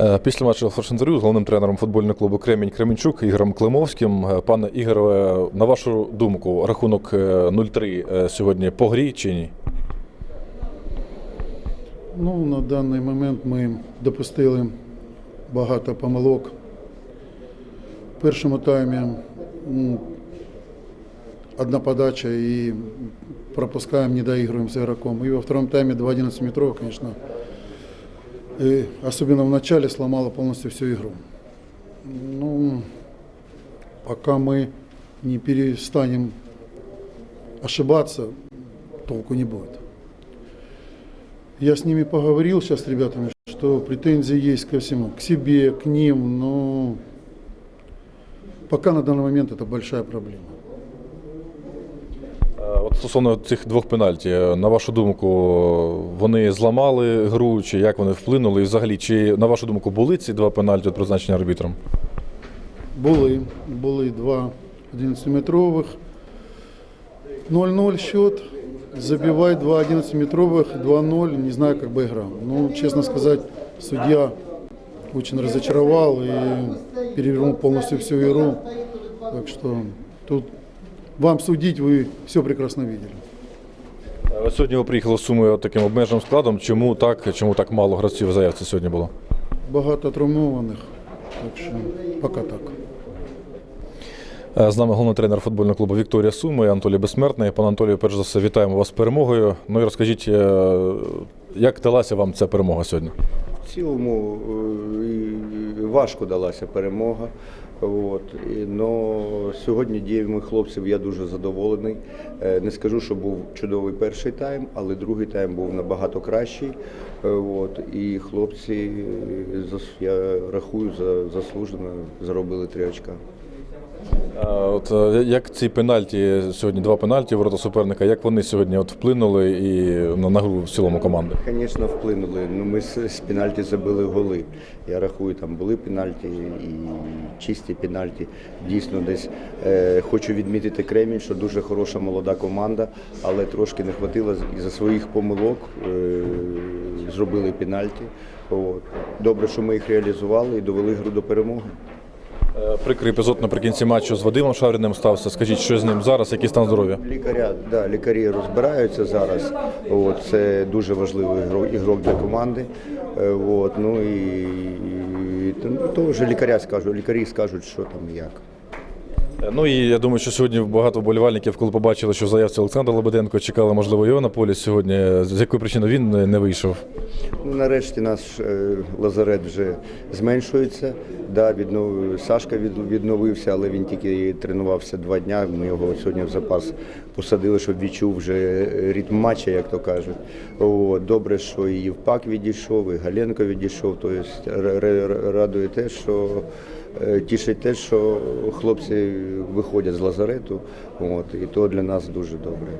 Е, Після матчу форш-інтерв'ю з головним тренером футбольного клубу Кремінь Кременчук Ігорем Климовським. Е, Пане Ігоре, на вашу думку, рахунок е, 0-3 е, сьогодні по грі чи ні? Ну, на даний момент ми допустили багато помилок. В першому таймі м, одна подача і пропускаем, не доигрываем с игроком. И во втором тайме два 11 метров, конечно, и особенно в начале сломало полностью всю игру. Ну, пока мы не перестанем ошибаться, толку не будет. Я с ними поговорил сейчас с ребятами, что претензии есть ко всему, к себе, к ним, но пока на данный момент это большая проблема. Е, От стосовно цих двох пенальті, е, на вашу думку, вони зламали гру, чи як вони вплинули? І взагалі, чи на вашу думку були ці два пенальті от призначені арбітром? Були, були два 11-метровых, 0-0 счет, забивай два 11-метровых, 2-0, не знаю, как бы играл. Ну, честно сказать, судья очень разочаровал и перевернул полностью всю игру. Так что тут вам судить, вы все прекрасно видели. Сьогодні ви приїхали з Суми таким обмеженим складом. Чому так, чому так мало гравців заявці сьогодні було? Багато травмованих, так що поки так. Е, З нами головний тренер футбольного клубу Вікторія Суми Анатолій Безсмертний. Пане Анатолію, перш за все, вітаємо вас з перемогою. Ну і розкажіть, е, як далася вам ця перемога сьогодні? В цілому е, важко далася перемога. От. І, но сьогодні діями хлопців я дуже задоволений. Е, Не скажу, що був чудовий перший тайм, але другий тайм був набагато кращий. Е, От. І хлопці, е, я рахую, за- заслужено заробили три очка. От е, як ці пенальті сьогодні, два пенальті ворота суперника, як вони сьогодні от вплинули і на, на гру в цілому команди? Звісно, вплинули. Ну, ми з, з пенальті забили голи. Я рахую, там були пенальті і чисті пенальті. Дійсно, десь е, хочу відмітити Кремінь, що дуже хороша молода команда, але трошки не хватило за своїх помилок. Е, зробили пенальті. От. Добре, що ми їх реалізували і довели гру до перемоги. Е, Прикрий епізод наприкінці матчу з Вадимом Шавріним стався. Скажіть, що з ним зараз, який стан здоров'я? Лікаря, да, лікарі розбираються зараз. От, це дуже важливий ігро- ігрок для команди. Е, От, ну і, і і то вже лікаря скажуть, лікарі скажуть, що там як. Е, Ну і я думаю, що сьогодні багато вболівальників, коли побачили, що в заявці Олександр Лебеденко чекали, можливо, його на полі сьогодні. З якої причини він не- вийшов? Ну, нарешті наш е, лазарет вже зменшується. Да, віднов... Сашка відновився, але він тільки тренувався два дня. Ми його сьогодні в запас посадили, щоб відчув вже ритм матча, як то кажуть. О, добре, що і Євпак відійшов, і Галенко відійшов. Тобто радує те, що тішить те, що хлопці виходять з лазарету. От, і то для нас дуже добре.